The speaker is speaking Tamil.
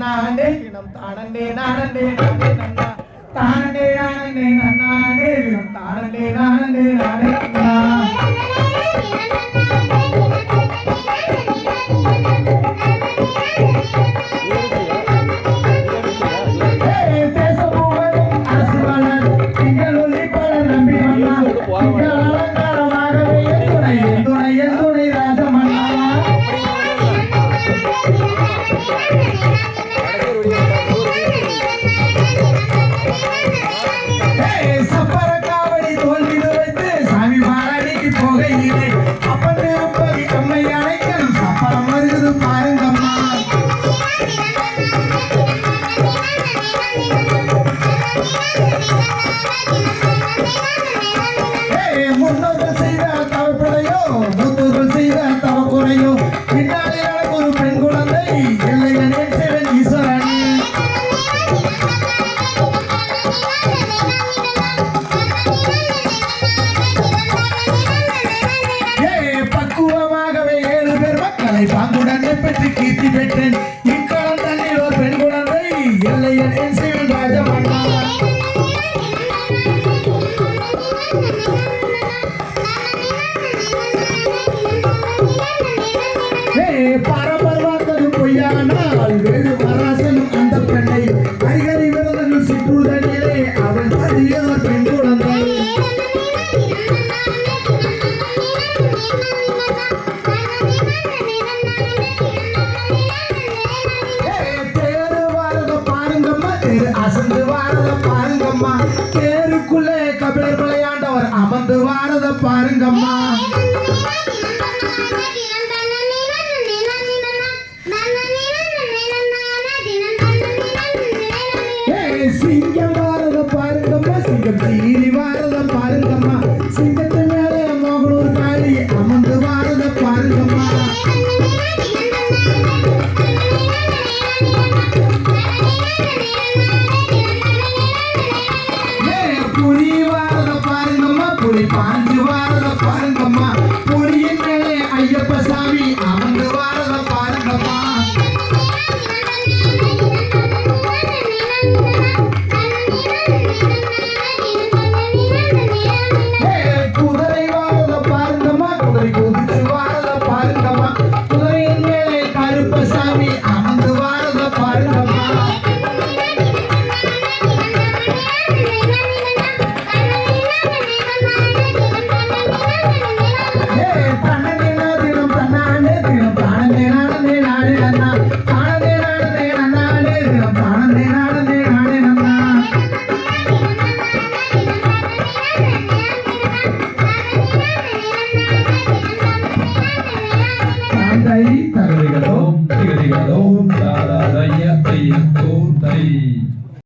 நானே தினம் தானண்டே நானண்டே நானே நன்னா. தானண்டே நானண்டே நன்னானே தினம் தானண்டே பரபரவாக்கது பொய்யானால் வெகு வராசனும் அந்த பெண்ணை கரிகரி விரதங்கள் சுற்றுதனிலே அவன் பதியவர் பெண் குழந்தை. தேரு வாரத பாருங்கம்மா தேரு அசந்து வாரத பாருங்கம்மா. தேருக்குள்ளே கபிலர் விளையாண்டவர் அமர்ந்து வாரத பாருங்கம்மா. பாஞ்சு பாருங்கம்மா. தகதிகளோ திகதிகளோ தாராதைய ஐயோ தை